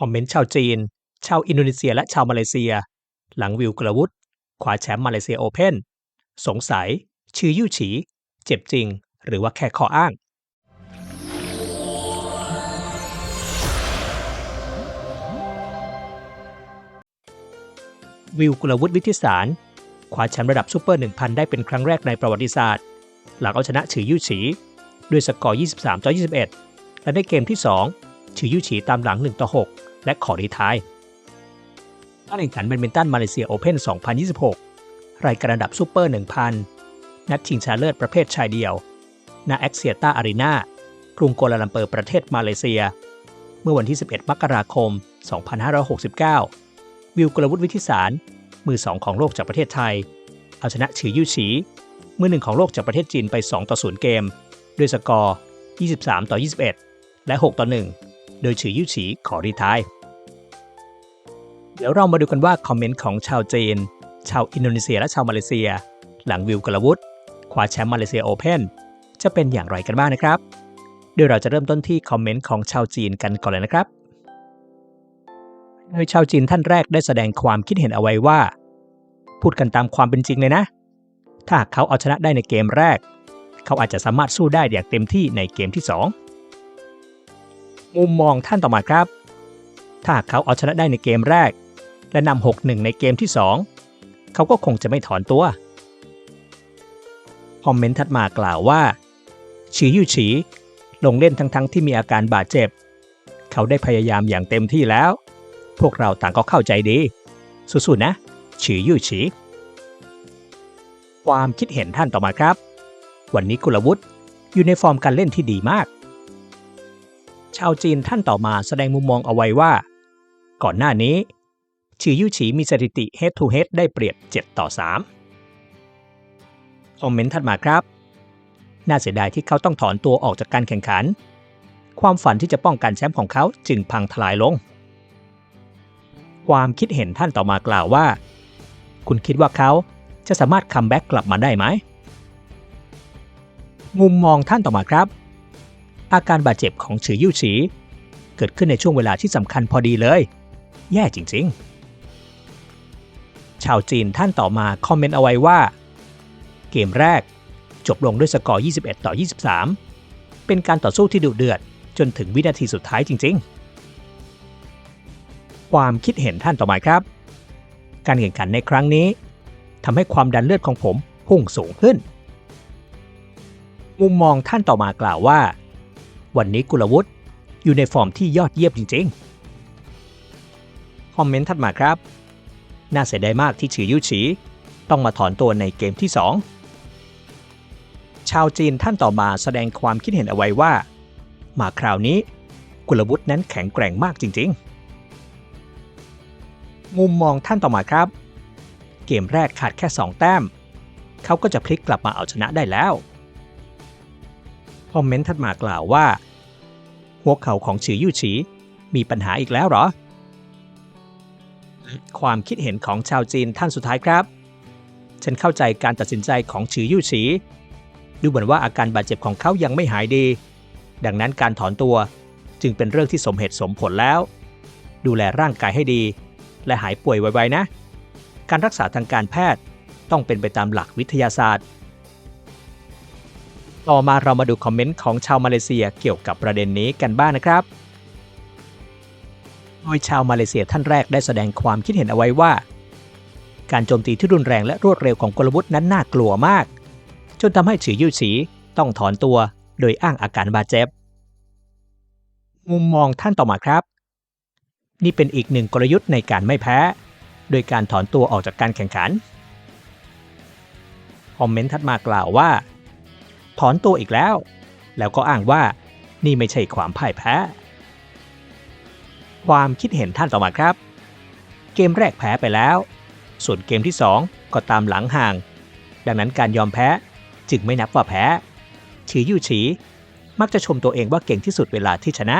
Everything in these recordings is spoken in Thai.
คอมเมนต์ชาวจีน ชาวอินโดนีเซียและชาวมาเลเซีย หลังวิวกลวุฒคว้าแชมป์มาเลเซียโอเพนสงสัย ชื่อยู่ฉี เจ็บจริง หรือว่าแค่ข้ออ้าง วิวกุลวุฒิวิทิสารคว้าแชมป์ระดับซูเปอร์ 1,000 ได้เป็นครั้งแรกในประวัติศาสตร์ หลังเอาชนะฉือยู่ฉี ด้วยสกอร์ 23 ต่อ 21 และในเกมที่ 2 ฉือยู่ฉีตามหลัง 1 ต่อ 6 และขอรีทายการแข่งขันแบดมินตันมาเลเซียโอเพ่น 2026 รายการระดับซูเปอร์ 1,000 นัดชิงชนะเลิศประเภทชายเดี่ยว ณ แอคเซียตาอารีนากรุงโกลาลัมเปอร์ประเทศมาเลเซีย เมื่อวันที่ 11 มกราคม 2569 วิวกลวุฒิวิทิสาร มือ 2 ของโลกจากประเทศไทย เอาชนะฉือยู่ฉี มือหนึ่งของโลกจากประเทศจีนไป 2 ต่อ 0 เกม ด้วยสกอร์ 23 ต่อ 21 และ 6 ต่อ 1 โดยฉือยู่ฉีขอรีทาย เดี๋ยวเรามาดูกันว่าคอมเมนต์ของชาวจีน ชาวอินโดนีเซียและชาวมาเลเซีย หลังวิวกลวุฒิคว้าแชมป์มาเลเซียโอเพนจะเป็นอย่างไรกันบ้างนะครับโดยเราจะเริ่มต้นที่คอมเมนต์ของชาวจีนกันก่อนเลยนะครับโดยชาวจีนท่านแรกได้แสดงความคิดเห็นเอาไว้ว่า พูดกันตามความเป็นจริงเลยนะ ถ้าหากเขาเอาชนะได้ในเกมแรก เขาอาจจะสามารถสู้ได้อย่างเต็มที่ในเกมที่ 2 มุมมองท่านต่อมาครับ ถ้าหากเขาเอาชนะได้ในเกมแรก และนำ6-1 ในเกมที่ 2 เขาก็คงจะไม่ถอนตัว คอมเมนต์ถัดมากล่าวว่า ฉียู่ฉี ลงเล่นทั้งๆทที่มีอาการบาดเจ็บ เขาได้พยายามอย่างเต็มที่แล้ว พวกเราต่างก็เข้าใจดี สู้ๆนะ ฉียู่ฉี ความคิดเห็นท่านต่อมาครับ วันนี้กุลวุฒิอยู่ในฟอร์มการเล่นที่ดีมากชาวจีนท่านต่อมาแสดงมุมมองเอาไว้ว่า ก่อนหน้านี้ ฉียู่ฉีมีสถิติ head to head ได้เปรียบ 7 ต่อ 3 คอมเมนต์ถัดมาครับ น่าเสียดายที่เขาต้องถอนตัวออกจากการแข่งขัน ความฝันที่จะป้องกันแชมป์ของเขาจึงพังทลายลง ความคิดเห็นท่านต่อมากล่าวว่า คุณคิดว่าเขาจะสามารถคัมแบ็กกลับมาได้ไหม มุมมองท่านต่อมาครับ อาการบาดเจ็บของฉือยู่ฉีเกิดขึ้นในช่วงเวลาที่สำคัญพอดีเลย แย่จริง ๆ ชาวจีนท่านต่อมาคอมเมนต์เอาไว้ว่า เกมแรก จบลงด้วยสกอร์ 21 ต่อ 23 เป็นการต่อสู้ที่ดุเดือด จนถึงวินาทีสุดท้ายจริง ๆ ความคิดเห็นท่านต่อมาครับ การแข่งขันในครั้งนี้ทำให้ความดันเลือดของผมพุ่งสูงขึ้น มุมมองท่านต่อมากล่าวว่า วันนี้กุลวุฒิอยู่ในฟอร์มที่ยอดเยี่ยมจริง ๆ คอมเมนต์ถัดมาครับ น่าเสียดายมากที่ฉือยุฉีต้องมาถอนตัวในเกมที่ 2 ชาวจีนท่านต่อมาแสดงความคิดเห็นเอาไว้ว่า มาคราวนี้กุลวุฒินั้นแข็งแกร่งมากจริงๆ มุมมองท่านต่อมาครับ เกมแรกขาดแค่ 2 แต้ม เขาก็จะพลิกกลับมาเอาชนะได้แล้ว คอมเมนต์ถัดมากล่าวว่า หัวเข่าของฉือยู่ฉีมีปัญหาอีกแล้วหรอ ความคิดเห็นของชาวจีนท่านสุดท้ายครับ ฉันเข้าใจการตัดสินใจของฉือยู่ฉี ดูเหมือนว่าอาการบาดเจ็บของเขายังไม่หายดี ดังนั้นการถอนตัวจึงเป็นเรื่องที่สมเหตุสมผลแล้ว ดูแลร่างกายให้ดี และหายป่วยไวๆนะ การรักษาทางการแพทย์ต้องเป็นไปตามหลักวิทยาศาสตร์ ต่อมาเรามาดูคอมเมนต์ของชาวมาเลเซียเกี่ยวกับประเด็นนี้กันบ้างนะครับ โดยชาวมาเลเซียท่านแรกได้แสดงความคิดเห็นเอาไว้ว่า การโจมตีที่รุนแรงและรวดเร็วของกลวุฒินั้นน่ากลัวมาก จนทำให้ฉือยู่ฉีต้องถอนตัวโดยอ้างอาการบาดเจ็บ มุมมองท่านต่อมาครับ นี่เป็นอีกหนึ่งกลยุทธ์ในการไม่แพ้ โดยการถอนตัวออกจากการแข่งขันคอมเมนต์ถัดมากล่าวว่า ถอนตัวอีกแล้ว แล้วก็อ้างว่านี่ไม่ใช่ความพ่ายแพ้ ความคิดเห็นท่านต่อมาครับ เกมแรกแพ้ไปแล้ว ส่วนเกมที่ 2 ก็ตามหลังห่าง ดังนั้นการยอมแพ้จึงไม่นับว่าแพ้ฉียู่ฉี มักจะชมตัวเองว่าเก่งที่สุดเวลาที่ชนะ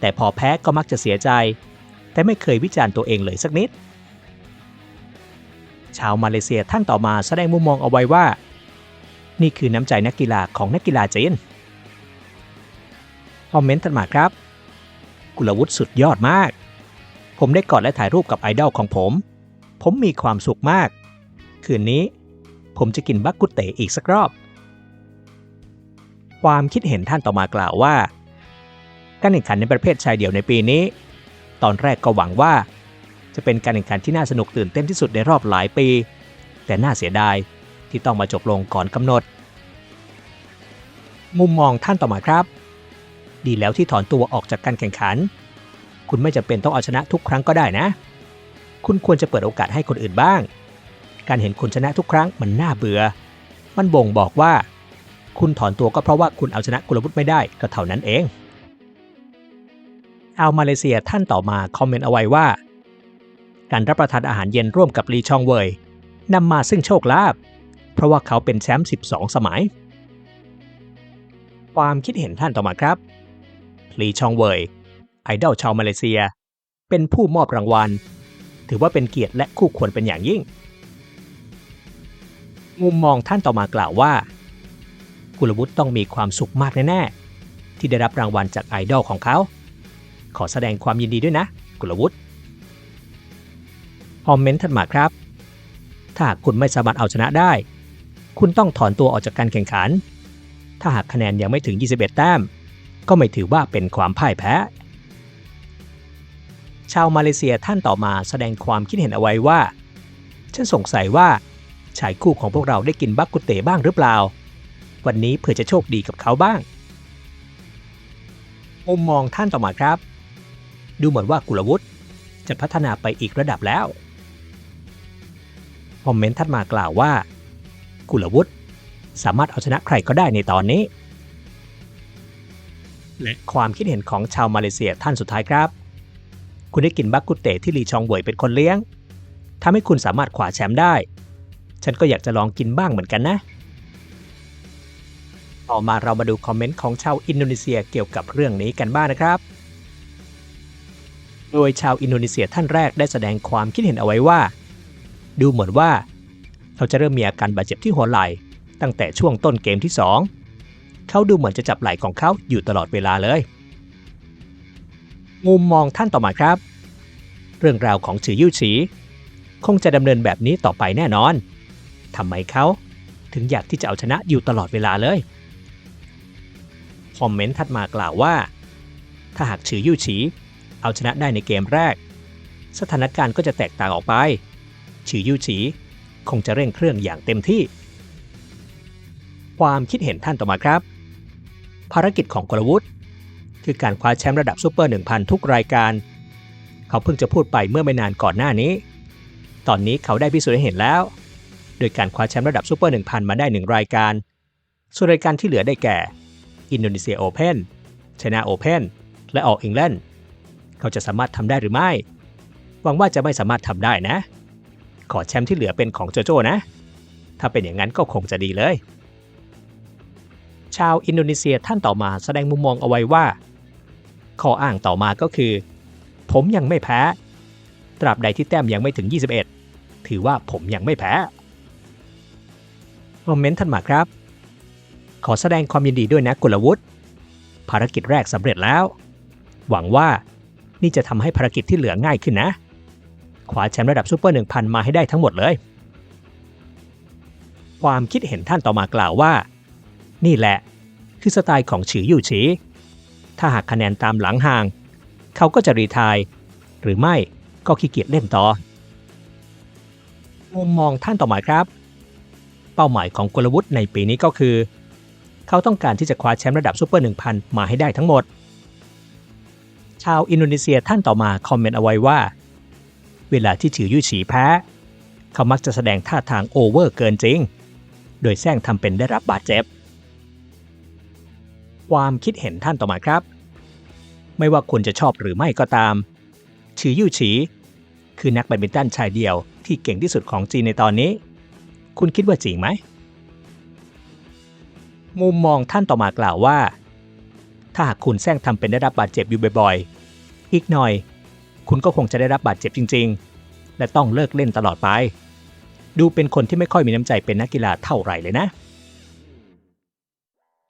แต่พอแพ้ก็มักจะเสียใจ แต่ไม่เคยวิจารณ์ตัวเองเลยสักนิด ชาวมาเลเซียท่านต่อมาแสดงมุมมองเอาไว้ว่า นี่คือน้ำใจนักกีฬาของนักกีฬาจีนคอมเมนต์ถัดมาครับ กุลวุฒิสุดยอดมาก ผมได้กอดและถ่ายรูปกับไอดอลของผม ผมมีความสุขมาก คืนนี้ ผมจะกินบักกุเตอีกสักรอบ ความคิดเห็นท่านต่อมากล่าวว่า การแข่งขันในประเภทชายเดี่ยวในปีนี้ ตอนแรกก็หวังว่า จะเป็นการแข่งขันที่น่าสนุกตื่นเต้นที่สุดในรอบหลายปี แต่น่าเสียดายที่ต้องมาจบลงก่อนกำหนด มุมมองท่านต่อมาครับ ดีแล้วที่ถอนตัวออกจากการแข่งขัน คุณไม่จำเป็นต้องเอาชนะทุกครั้งก็ได้นะ คุณควรจะเปิดโอกาสให้คนอื่นบ้าง การเห็นคุณชนะทุกครั้งมันน่าเบื่อ มันบ่งบอกว่า คุณถอนตัวก็เพราะว่าคุณเอาชนะกุลวุฒิไม่ได้ก็เท่านั้นเองชามาเลเซียท่านต่อมาคอมเมนต์เอาไว้ว่า การรับประทานอาหารเย็นร่วมกับลีชองเวยนำมาซึ่งโชคลาภเพราะว่าเขาเป็นแชมป์ 12 สมัย ความคิดเห็นท่านต่อมาครับ ลีชองเวยไอดอลชาวมาเลเซีย เป็นผู้มอบรางวัล ถือว่าเป็นเกียรติและคู่ควรเป็นอย่างยิ่ง มุมมองท่านต่อมากล่าวว่า กุลวุฒิต้องมีความสุขมากแน่ๆ ที่ได้รับรางวัลจากไอดอลของเขา ขอแสดงความยินดีด้วยนะ กุลวุฒิคอมเมนต์ถัดมาครับ ถ้าคุณไม่สามารถเอาชนะได้ คุณต้องถอนตัวออกจากการแข่งขัน ถ้าหากคะแนนยังไม่ถึง 21 แต้ม ก็ไม่ถือว่าเป็นความพ่ายแพ้ ชาวมาเลเซียท่านต่อมาแสดงความคิดเห็นเอาไว้ว่า ฉันสงสัยว่าชายคู่ของพวกเราได้กินบักกุเตบ้างหรือเปล่า วันนี้เผื่อจะโชคดีกับเขาบ้าง มุมมองท่านต่อมาครับ ดูเหมือนว่ากุลวุฒิจะพัฒนาไปอีกระดับแล้วคอมเมนต์ถัดมากล่าวว่า กุลวุฒิสามารถเอาชนะใครก็ได้ในตอนนี้ และความคิดเห็นของชาวมาเลเซียท่านสุดท้ายครับ คุณได้กินบักกุเตที่ลีชองเวยเป็นคนเลี้ยงทำให้คุณสามารถขวาแชมป์ได้ ฉันก็อยากจะลองกินบ้างเหมือนกันนะ ต่อมาเรามาดูคอมเมนต์ของชาวอินโดนีเซียเกี่ยวกับเรื่องนี้กันบ้างนะครับ โดยชาวอินโดนีเซียท่านแรกได้แสดงความคิดเห็นเอาไว้ว่า ดูเหมือนว่าเขาจะเริ่มมีอาการบาดเจ็บที่หัวไหล่ตั้งแต่ช่วงต้นเกมที่ 2 เขาดูเหมือนจะจับไหล่ของเขาอยู่ตลอดเวลาเลย มุมมองท่านต่อมาครับ เรื่องราวของฉือยิ่วฉี คงจะดำเนินแบบนี้ต่อไปแน่นอนทำไมเขาถึงอยากที่จะเอาชนะอยู่ตลอดเวลาเลย คอมเมนต์ถัดมากล่าวว่า ถ้าหากฉือยิ่วฉี เอาชนะได้ในเกมแรก สถานการณ์ก็จะแตกต่างออกไปฉือยิ่วฉีคงจะเร่งเครื่องอย่างเต็มที่ ความคิดเห็นท่านต่อมาครับ ภารกิจของกลวุฒิคือการคว้าแชมป์ระดับซูเปอร์ 1000 ทุกรายการ เขาเพิ่งจะพูดไปเมื่อไม่นานก่อนหน้านี้ ตอนนี้เขาได้พิสูจน์ให้เห็นแล้ว โดยการคว้าแชมป์ระดับซูเปอร์ 1000 มาได้ 1 รายการ ส่วนรายการที่เหลือได้แก่ อินโดนีเซียโอเพนชนะโอเพนและออกอิงแลนเขาจะสามารถทำได้หรือไม่ หวังว่าจะไม่สามารถทำได้นะ ขอแชมป์ที่เหลือเป็นของโจโจ้นะ ถ้าเป็นอย่างนั้นก็คงจะดีเลย ชาวอินโดนีเซียท่านต่อมาแสดงมุมมองเอาไว้ว่าข้ออ้างต่อมาก็คือ ผมยังไม่แพ้ ตราบใดที่แต้มยังไม่ถึง 21 ถือว่าผมยังไม่แพ้ คอมเมนต์ท่านมาครับ ขอแสดงความยินดีด้วยนะกุลวุฒิภารกิจแรกสำเร็จแล้ว หวังว่านี่จะทำให้ภารกิจที่เหลือง่ายขึ้นนะ ขวาแชมป์ระดับซูเปอร์ 1000 มาให้ได้ทั้งหมดเลย ความคิดเห็นท่านต่อมากล่าวว่า นี่แหละ คือสไตล์ของฉืออยู่ฉีถ้าหากคะแนนตามหลังห่าง เขาก็จะรีทายหรือไม่ก็ขี้เกียจเล่นต่อ มุมมองท่านต่อมาครับ เป้าหมายของกลวุฒิในปีนี้ก็คือ เขาต้องการที่จะคว้าแชมป์ระดับซูเปอร์ 1000 มาให้ได้ทั้งหมด ชาวอินโดนีเซียท่านต่อมาคอมเมนต์เอาไว้ว่า เวลาที่ฉือยุ่ยฉีแพ้ เขามักจะแสดงท่าทางโอเวอร์เกินจริง โดยแซงทำเป็นได้รับบาดเจ็บ ความคิดเห็นท่านต่อมาครับ ไม่ว่าคุณจะชอบหรือไม่ก็ตามฉือยู่ฉี คือนักแบดมินตันชายเดียวที่เก่งที่สุดของจีนในตอนนี้ คุณคิดว่าจริงไหม มุมมองท่านต่อมากล่าวว่า ถ้าหากคุณแซงทำเป็นได้รับบาดเจ็บอยู่บ่อยๆ อีกหน่อย คุณก็คงจะได้รับบาดเจ็บจริง ๆ และต้องเลิกเล่นตลอดไป ดูเป็นคนที่ไม่ค่อยมีน้ำใจเป็นนักกีฬาเท่าไหร่เลยนะ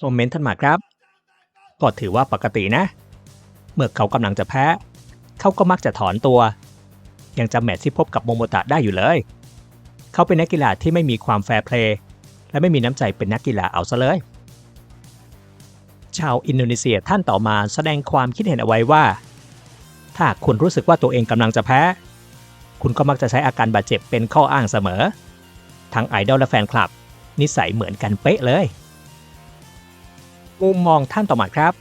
คอมเมนต์ท่านมาครับ ก็ถือว่าปกตินะ เมื่อเขากำลังจะแพ้ เขาก็มักจะถอนตัว ยังจำแมตช์ที่พบกับโมโมตะได้อยู่เลย เขาเป็นนักกีฬาที่ไม่มีความแฟร์เพลย์และไม่มีน้ำใจเป็นนักกีฬาเอาซะเลย ชาวอินโดนีเซียท่านต่อมาแสดงความคิดเห็นเอาไว้ว่า ถ้าคุณรู้สึกว่าตัวเองกำลังจะแพ้ คุณก็มักจะใช้อาการบาดเจ็บเป็นข้ออ้างเสมอ ทั้งไอดอลและแฟนคลับ นิสัยเหมือนกันเป๊ะเลย มุมมองท่านต่อมาครับ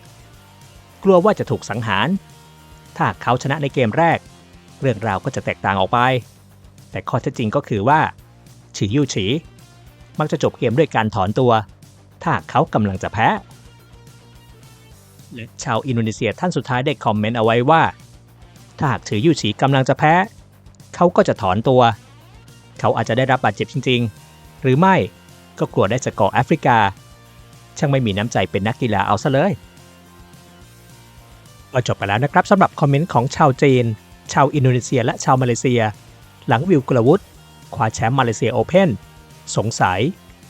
กลัวว่าจะถูกสังหาร ถ้าเขาชนะในเกมแรก เรื่องราวก็จะแตกต่างออกไป แต่ข้อเท็จจริงก็คือว่าฉียู่ฉี มักจะจบเกมด้วยการถอนตัว ถ้าเขากำลังจะแพ้และชาวอินโดนีเซียท่านสุดท้ายได้คอมเมนต์เอาไว้ว่า ถ้าหากถือยู่ฉีกำลังจะแพ้ เขาก็จะถอนตัว เขาอาจจะได้รับบาดเจ็บจริง ๆ หรือไม่ก็กลัวได้สกอร์แอฟริกา ช่างไม่มีน้ำใจเป็นนักกีฬาเอาซะเลยก็จบไปแล้วนะครับสำหรับคอมเมนต์ของชาวจีน ชาวอินโดนีเซีย และชาวมาเลเซีย หลังวิวกุลวุฒิคว้าแชมป์มาเลเซียโอเพนสงสัย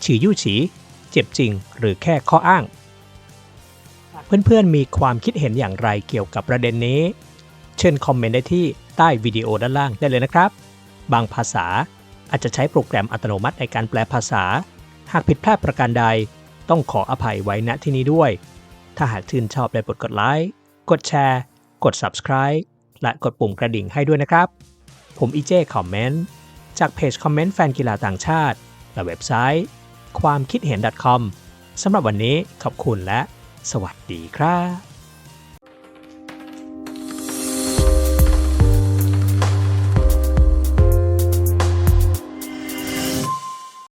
ฉียู่ฉี เจ็บจริง หรือแค่ข้ออ้าง เพื่อนๆมีความคิดเห็นอย่างไรเกี่ยวกับประเด็นนี้ เชิญคอมเมนต์ได้ที่ใต้วิดีโอด้านล่างได้เลยนะครับ บางภาษาอาจจะใช้โปรแกรมอัตโนมัติในการแปลภาษา หากผิดพลาดประการใด ต้องขออภัยไว้ณที่นี้ด้วย ถ้าหากชื่นชอบได้โปรดกดไลค์ กดแชร์ กด Subscribe และกดปุ่มกระดิ่งให้ด้วยนะครับ ผมอีเจคอมเมนต์จากเพจคอมเมนต์แฟนกีฬาต่างชาติ และเว็บไซต์ ความคิดเห็น .com สำหรับวันนี้ขอบคุณและ สวัสดีครับ